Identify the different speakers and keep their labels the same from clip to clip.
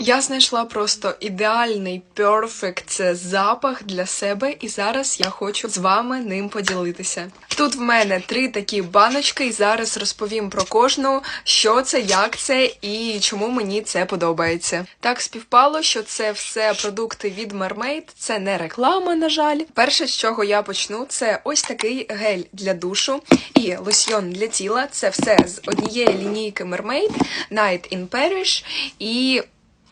Speaker 1: Я знайшла просто ідеальний перфект запах для себе, і зараз я хочу з вами ним поділитися. Тут в мене три такі баночки, і зараз розповім про кожну, що це, як це і чому мені це подобається. Так співпало, що це все продукти від Mermaid, це не реклама, на жаль. Перше, з чого я почну, це ось такий гель для душу і лосьйон для тіла. Це все з однієї лінійки Mermaid, Night in Paris і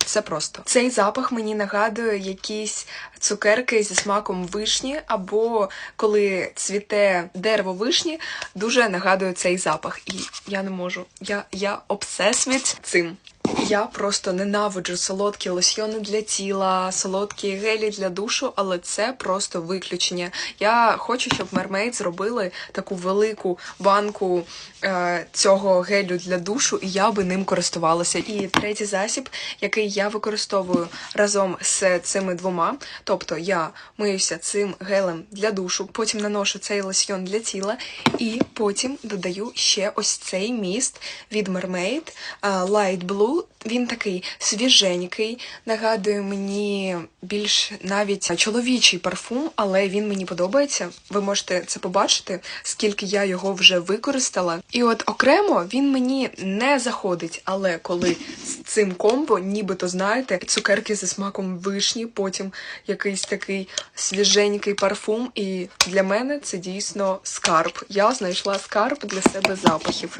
Speaker 1: це просто цей запах мені нагадує якісь цукерки зі смаком вишні, або коли цвіте дерево вишні, дуже нагадує цей запах. І я не можу. Я, я обсесвіт цим. Я просто ненавиджу солодкі лосьйони для тіла, солодкі гелі для душу, але це просто виключення. Я хочу, щоб Mermaid зробили таку велику банку е, цього гелю для душу, і я би ним користувалася. І третій засіб, який я використовую разом з цими двома. Тобто я миюся цим гелем для душу, потім наношу цей лосьйон для тіла, і потім додаю ще ось цей міст від Mermaid е, Light Blue. Він такий свіженький, нагадує мені більш навіть чоловічий парфум, але він мені подобається. Ви можете це побачити, скільки я його вже використала. І от окремо він мені не заходить, але коли з цим комбо, нібито знаєте, цукерки зі смаком вишні, потім якийсь такий свіженький парфум. І для мене це дійсно скарб. Я знайшла скарб для себе запахів.